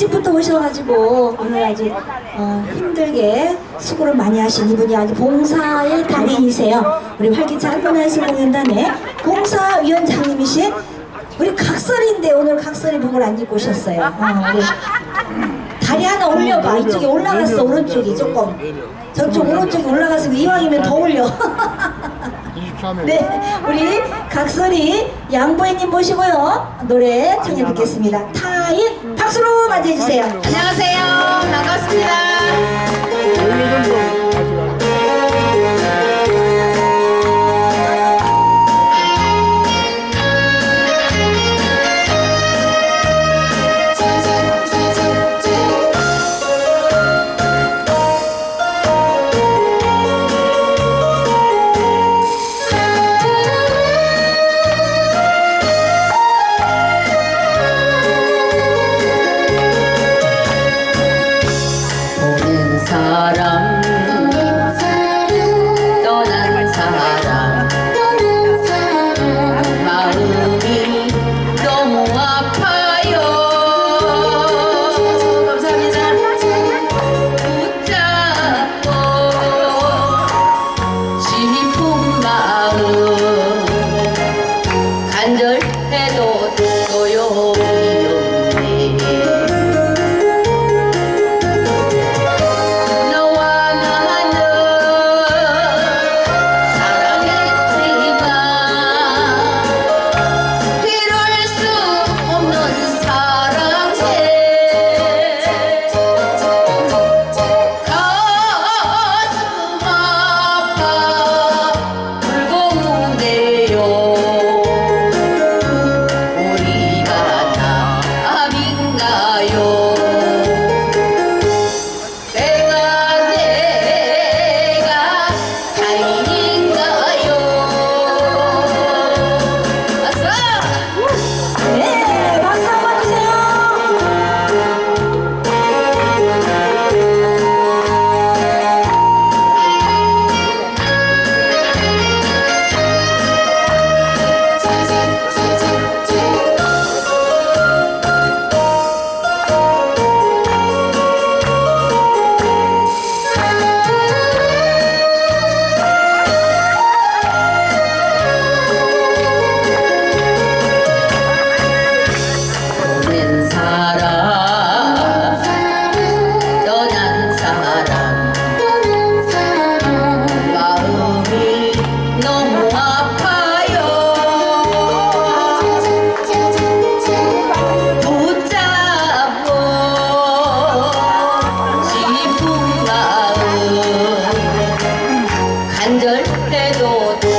일찍부터 오셔가지고 오늘 아주 어, 힘들게 수고를 많이 하신 이분이 아주 봉사의 달인이세요. 우리 활기찬 문화예술 공연단의 봉사위원장님이신 우리 각설인데 오늘 각설이복을 안 입고 오셨어요. 어, 우리 다리 하나 올려봐. 이쪽에 올라갔어 오른쪽이 조금. 저쪽 오른쪽이 올라가서 이왕이면 더 올려. 23회. 네, 우리 각설이 양보혜님 모시고요. 노래 청해 듣겠습니다. 타인 박수로 맞이해주세요. 안녕하세요. 반갑습니다. ってどう